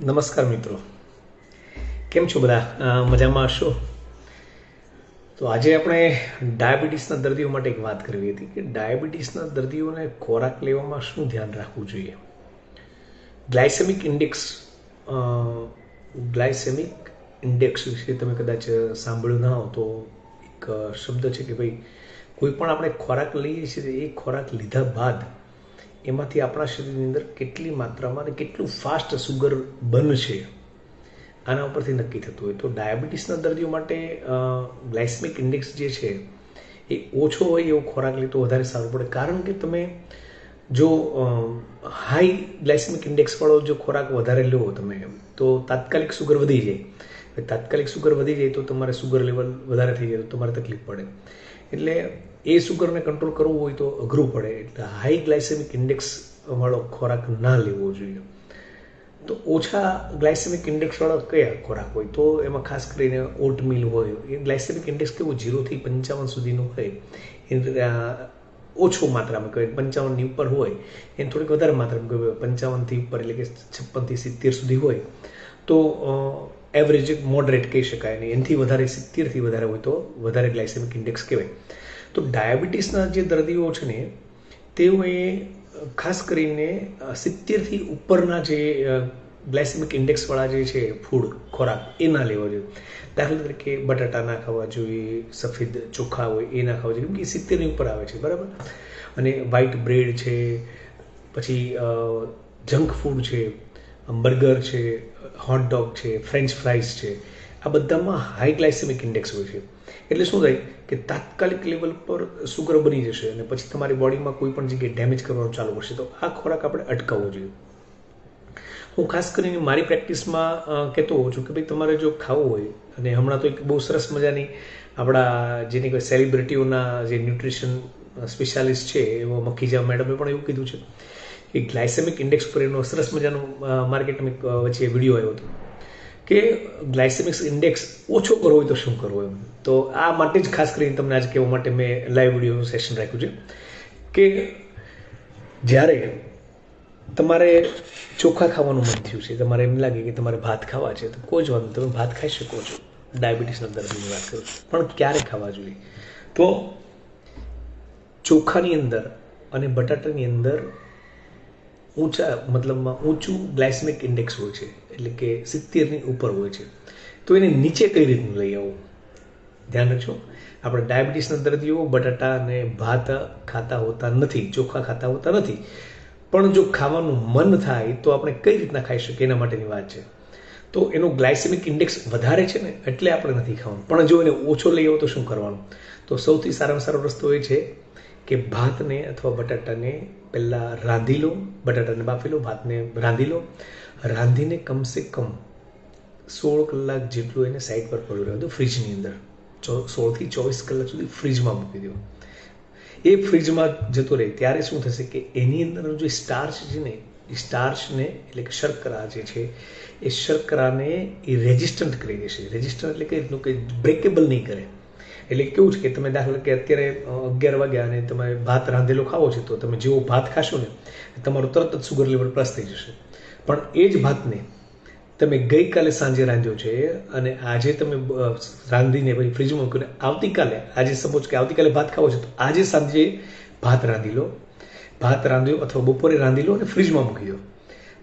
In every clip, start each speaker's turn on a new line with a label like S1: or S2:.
S1: નમસ્કાર મિત્રો. કેમ છો બધા? મજામાં હશો? તો આજે આપણે ડાયાબિટીસના દર્દીઓ માટે એક વાત કરવી હતી કે ડાયાબિટીસના દર્દીઓને ખોરાક લેવામાં શું ધ્યાન રાખવું જોઈએ? ગ્લાયસેમિક ઇન્ડેક્સ ગ્લાયસેમિક ઇન્ડેક્સ વિશે તમે કદાચ સાંભળ્યું ના હો તો એક શબ્દ છે કે ભાઈ, કોઈ પણ આપણે ખોરાક લઈએ છીએ, એ ખોરાક લીધા બાદ એમાંથી આપણા શરીરની અંદર કેટલી માત્રામાં અને કેટલું ફાસ્ટ સુગર બનશે આના ઉપરથી નક્કી થતું હોય. તો ડાયાબિટીસના દર્દીઓ માટે ગ્લાઇસમિક ઇન્ડેક્સ જે છે, એ ઓછો હોય એવો ખોરાક લે તો વધારે સારું પડે. કારણ કે તમે જો હાઈ ગ્લાઇસમિક ઇન્ડેક્સવાળો જો ખોરાક વધારે લો તમે, તો તાત્કાલિક સુગર વધી જાય. તાત્કાલિક સુગર વધી જાય તો તમારે સુગર લેવલ વધારે થઈ જાય, તો તમારે તકલીફ પડે. એટલે એ સુગરને કંટ્રોલ કરવું હોય તો અઘરું પડે. એટલે હાઈ ગ્લાયસેમિક ઇન્ડેક્સ વાળો ખોરાક ના લેવો જોઈએ. તો ઓછા ગ્લાયસેમિક ઇન્ડેક્સવાળા કયા ખોરાક હોય? તો એમાં ખાસ કરીને ઓટમીલ હોય. એ ગ્લાયસેમિક ઇન્ડેક્સ કેવું? જીરોથી પંચાવન સુધીનું હોય. ઓછો માત્રામાં કહેવાય. પંચાવનની ઉપર હોય. એને થોડીક વધારે માત્રામાં કહેવાય. પંચાવનથી ઉપર એટલે કે છપ્પનથી સિત્તેર સુધી હોય. તો એવરેજ મોડરેટ કહી શકાય. અને એનાથી વધારે સિત્તેરથી વધારે હોય તો વધારે ગ્લાયસેમિક ઇન્ડેક્સ કહેવાય. તો ડાયાબિટીસના જે દર્દીઓ છે ને તેઓએ ખાસ કરીને સિત્તેરથી ઉપરના જે ગ્લાયસેમિક ઇન્ડેક્સવાળા જે છે, ફૂડ, ખોરાક, એ ના લેવા જોઈએ. દાખલા તરીકે બટાટા ના ખાવા જોઈએ, સફેદ ચોખા હોય, એ ના ખાવા જોઈએ, કેમ કે સિત્તેરની ઉપર આવે છે, બરાબર? અને વ્હાઈટ બ્રેડ છે, પછી જંક ફૂડ છે બર્ગર છે હોટડોગ છે, ફ્રેન્ચ ફ્રાઈઝ છે આ બધામાં હાઈ ગ્લાયસેમિક ઇન્ડેક્સ હોય છે. એટલે શું થાય કે તાત્કાલિક લેવલ પર સુગર બની જશે અને પછી તમારી બોડીમાં કોઈ પણ જગ્યાએ ડેમેજ કરવાનું ચાલુ કરશે. તો આ ખોરાક આપણે અટકાવવો જોઈએ. હું ખાસ કરીને મારી પ્રેક્ટિસમાં કહેતો હોઉં છું કે ભાઈ તમારે જો ખાવું હોય, અને હમણાં તો એક બહુ સરસ મજાની આપણા જેની કોઈ સેલિબ્રિટીઓના જે ન્યુટ્રિશન સ્પેશિયાલિસ્ટ છે, એવો મખીજા મેડમે પણ એવું કીધું છે કે ગ્લાયસેમિક ઇન્ડેક્સ પર એનો સરસ મજાનો માર્કેટમાં વચ્ચે વીડિયો આવ્યો હતો. કે ગ્લાયસેમિક્સ ઇન્ડેક્સ ઓછો કરવો હોય તો શું કરવું એમ? તો આ માટે જ ખાસ કરીને તમને આજે કહેવા માટે મેં લાઈવ વિડીયોનું સેશન રાખ્યું છે કે જ્યારે તમારે ચોખા ખાવાનું મન થયું છે, તમારે એમ લાગે કે તમારે ભાત ખાવા છે, તો કોઈ જ વાંધો તમે ભાત ખાઈ શકો છો. ડાયાબિટીસના દર્દીની વાત કરું છું. પણ ક્યારે ખાવા જોઈએ? તો ચોખાની અંદર અને બટાટાની અંદર ઊંચા મતલબમાં ઊંચું ગ્લાયસમિક ઇન્ડેક્સ હોય છે, એટલે કે સિત્તેરની ઉપર હોય છે. તો એને નીચે કઈ રીતનું લઈ આવવું ધ્યાન રાખજો. આપણે ડાયાબિટીસના દર્દીઓ બટાટા અને ભાત ખાતા હોતા નથી, ચોખા ખાતા હોતા નથી. પણ જો ખાવાનું મન થાય, તો આપણે કઈ રીતના ખાઈ શકીએ? એના માટેની વાત છે. તો એનો ગ્લાયસેમિક ઇન્ડેક્સ વધારે છે ને, એટલે આપણે નથી ખાવાનું. પણ જો એને ઓછો લઈ આવો, તો શું કરવાનું? તો સૌથી સારામાં સારો રસ્તો એ છે કે ભાતને અથવા બટાટાને પહેલાં રાંધી લો, બટાટાને બાફી લો, ભાતને રાંધી લો. રાંધીને કમસે કમ સોળ કલાક જેટલું એને સાઈડ પર પડ્યું રહેવા દો ફ્રીજની અંદર. સોળથી ચોવીસ કલાક સુધી ફ્રીજમાં મૂકી દો. એ ફ્રીજમાં જતો રહે ત્યારે શું થશે કે એની અંદરનો જે સ્ટાર્ચ છે ને, એ સ્ટાર્ચને એટલે કે શર્કરા જે છે, એ શર્કરાને એ રેઝિસ્ટન્ટ કરી દેશે. રેઝિસ્ટન્ટ એટલે કે એટલું કે બ્રેકેબલ નહીં કરે. એટલે કેવું છે કે તમે દાખલા કે અત્યારે અગિયાર વાગ્યા અને તમે ભાત રાંધેલો ખાવો છે, તો તમે જેવો ભાત ખાશો ને, તમારું તરત જ સુગર લેવલ પ્લસ થઈ જશે. પણ એ જ ભાતને તમે ગઈકાલે સાંજે રાંધ્યો છે અને આજે તમે રાંધીને પછી ફ્રીજમાં મૂકીને આવતીકાલે, આજે સપોઝ કે આવતીકાલે ભાત ખાવો છે, તો આજે સાંજે ભાત રાંધી લો. ભાત રાંધ્યો અથવા બપોરે રાંધી લો અને ફ્રીજમાં મૂકી દો.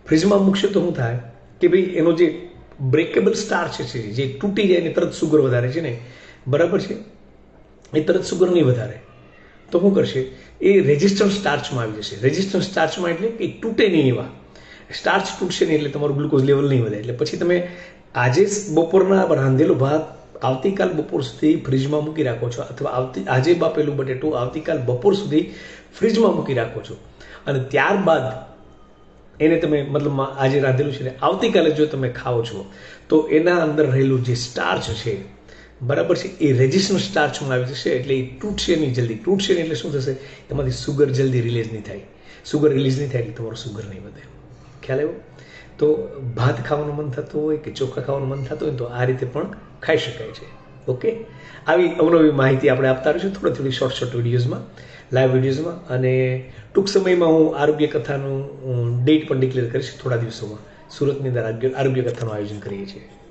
S1: ફ્રીજમાં મૂકશો તો શું થાય? કે ભાઈ એનો જે બ્રેકેબલ સ્ટાર છે, જે તૂટી જાય ને તરત સુગર વધારે છે ને, બરાબર છે? એ તરત સુગર નહીં વધારે. તો શું કરશે? એ રેઝિસ્ટન્ટ સ્ટાર્ચમાં આવી જશે. રેઝિસ્ટન્ટ સ્ટાર્ચમાં એટલે કે તૂટે નહીં એવા. સ્ટાર્ચ તૂટશે નહીં એટલે તમારું ગ્લુકોઝ લેવલ નહીં વધે. એટલે પછી તમે આજે બપોરના રાંધેલો ભાત આવતીકાલ બપોર સુધી ફ્રીજમાં મૂકી રાખો છો અથવા આવતી, આજે બાપેલું બટેટું આવતીકાલ બપોર સુધી ફ્રીજમાં મૂકી રાખો છો. અને ત્યારબાદ એને તમે મતલબમાં આજે રાંધેલું છે ને આવતીકાલે જો તમે ખાઓ છો, તો એના અંદર રહેલું જે સ્ટાર્ચ છે બરાબર છે? એ રેઝિસ્ટન્ટ સ્ટાર્ચમાં આવી જશે એટલે એ તૂટશે નહીં જલ્દી. તૂટશે નહીં એટલે શું થશે? એમાંથી સુગર જલ્દી રિલીઝ નહીં થાય. સુગર રિલીઝ નહીં થાય એટલે તમારું સુગર નહીં વધે. ખ્યાલ આવ્યો? તો ભાત ખાવાનું મન થતું હોય કે ચોખા ખાવાનું મન થતું હોય તો આ રીતે પણ ખાઈ શકાય છે. ઓકે? આવી અવનવી માહિતી આપણે આપતા રહીશું થોડી થોડી શોર્ટ શોર્ટ વિડીયોઝમાં લાઈવ વિડીયોઝમાં અને ટૂંક સમયમાં હું આરોગ્ય કથાનું ડેટ પણ ડિક્લેર કરીશ થોડા દિવસોમાં. સુરતની અંદર આરોગ્ય કથાનું આયોજન કરીએ છીએ.